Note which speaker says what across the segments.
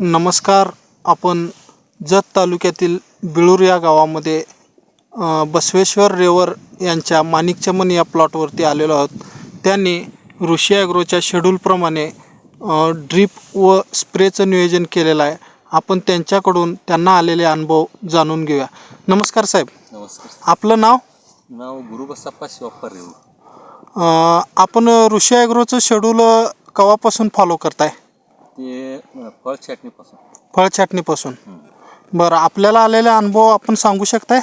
Speaker 1: नमस्कार. आपण जत तालुक्यातील बिळूर या गावामध्ये बसवेश्वर रेवर यांच्या माणिकचमन या प्लॉटवरती आलेलो आहोत. त्यांनी ऋषी ॲग्रोच्या शेड्यूलप्रमाणे ड्रीप व स्प्रेचं नियोजन केलेलं आहे. आपण त्यांच्याकडून त्यांना आलेले अनुभव जाणून घेऊया. नमस्कार साहेब.
Speaker 2: नमस्कार
Speaker 1: आपलं नाव?
Speaker 2: नाव गुरुबसप्पा शिवप्पा
Speaker 1: अ, आपण ऋषी ॲग्रोचं शेड्यूल कवापासून फॉलो करताय?
Speaker 2: ते फळ छाटणीपासून
Speaker 1: फळ छाटणीपासून बरं आपल्याला आलेला अनुभव आपण सांगू शकताय?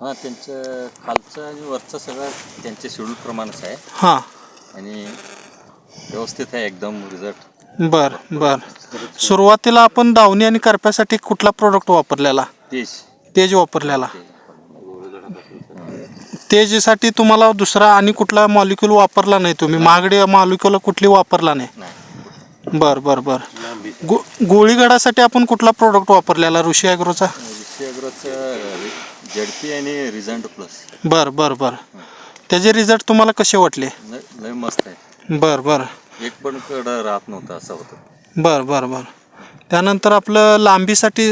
Speaker 2: हां त्यांचं खालचं आणि वरचं सगळं त्यांचे शेड्यूल प्रमाणच आहे.
Speaker 1: हां.
Speaker 2: आणि व्यवस्थित आहे एकदम रिझल्ट.
Speaker 1: बर बर. सुरुवातीला आपण दावणी आणि करप्यासाठी कुठला प्रोडक्ट वापरलेला?
Speaker 2: तेज.
Speaker 1: तेज वापरलेला. तेजसाठी तुम्हाला दुसरा आणि कुठला मॉलिक्यूल वापरला नाही तुम्ही? महागडे मॉलिक्यूल कुठली वापरला नाही?
Speaker 2: नाही.
Speaker 1: बर बर बर. गो गोळीगडासाठी आपण कुठला प्रोडक्ट वापरलेला? ऋषी ॲग्रोचा
Speaker 2: झेडपी आणि रिझल्ट प्लस
Speaker 1: बर बर बर. त्याचे रिझल्ट तुम्हाला कसे वाटले?
Speaker 2: लय मस्त आहे.
Speaker 1: बर बर.
Speaker 2: एक पण कडं राहत नव्हतं असं होतं.
Speaker 1: बर बर बर. त्यानंतर आपलं लांबीसाठी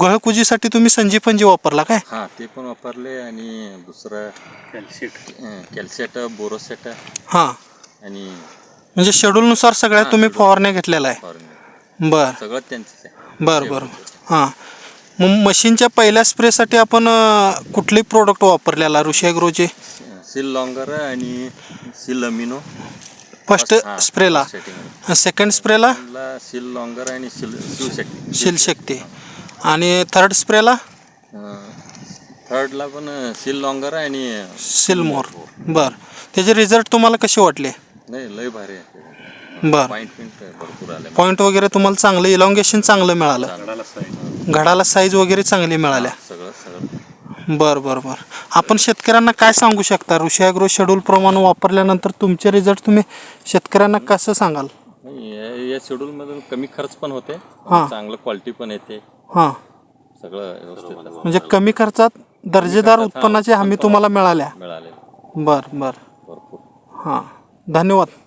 Speaker 1: गळकुजीसाठी तुम्ही संजीपंजी वापरला काय?
Speaker 2: हां ते पण वापरले आणि दुसरं कॅल्शिएट कॅल्शिएट बोरोसेट
Speaker 1: हां.
Speaker 2: आणि
Speaker 1: म्हणजे शेड्यूलनुसार सगळ्या तुम्ही फवारण्या घेतलेल्या आहे बर.
Speaker 2: सगळं त्यांचंच आहे.
Speaker 1: बर बर. हां. मग मशीनच्या पहिल्या स्प्रेसाठी आपण अ, कुठले प्रोडक्ट वापरलेला? ऋषी ॲग्रोचे
Speaker 2: सिल लॉंगर आणि सिल अमिनो
Speaker 1: फर्स्ट स्प्रेला. सेकंड स्प्रेला
Speaker 2: सिल लॉंगर आणि सिल शिवशक्ती
Speaker 1: शिलशक्ती आणि थर्ड स्प्रेला
Speaker 2: थर्डला पण सिल लॉंगर आणि
Speaker 1: सिलमोर बर. त्याचे रिझल्ट तुम्हाला कसे वाटले?
Speaker 2: नाही लय भारी आहे.
Speaker 1: बर.
Speaker 2: पॉईंट पिंट भरपूर आले.
Speaker 1: पॉईंट वगैरे तुम्हाला चांगलं इलॉंगेशन चांगलं मिळालं. घडाला साईज वगैरे चांगली मिळाल्या.
Speaker 2: सगळं सगळं.
Speaker 1: बर बर बर. आपण शेतकऱ्यांना काय सांगू शकता? ऋषी ॲग्रो शेड्यूल प्रमाणे वापरल्यानंतर तुमचे रिझल्ट तुम्ही शेतकऱ्यांना कसं सांगाल?
Speaker 2: नाही या- या शेड्यूलमधून कमी खर्च पण होते.
Speaker 1: हां.
Speaker 2: चांगलं क्वालिटी पण येते.
Speaker 1: हां.
Speaker 2: सगळं व्यवस्थित असं
Speaker 1: म्हणजे कमी खर्चात दर्जेदार उत्पन्नाची हमी तुम्हाला मिळाल्या.
Speaker 2: मिळाले
Speaker 1: बर बर.
Speaker 2: भरपूर.
Speaker 1: हां. धन्यवाद.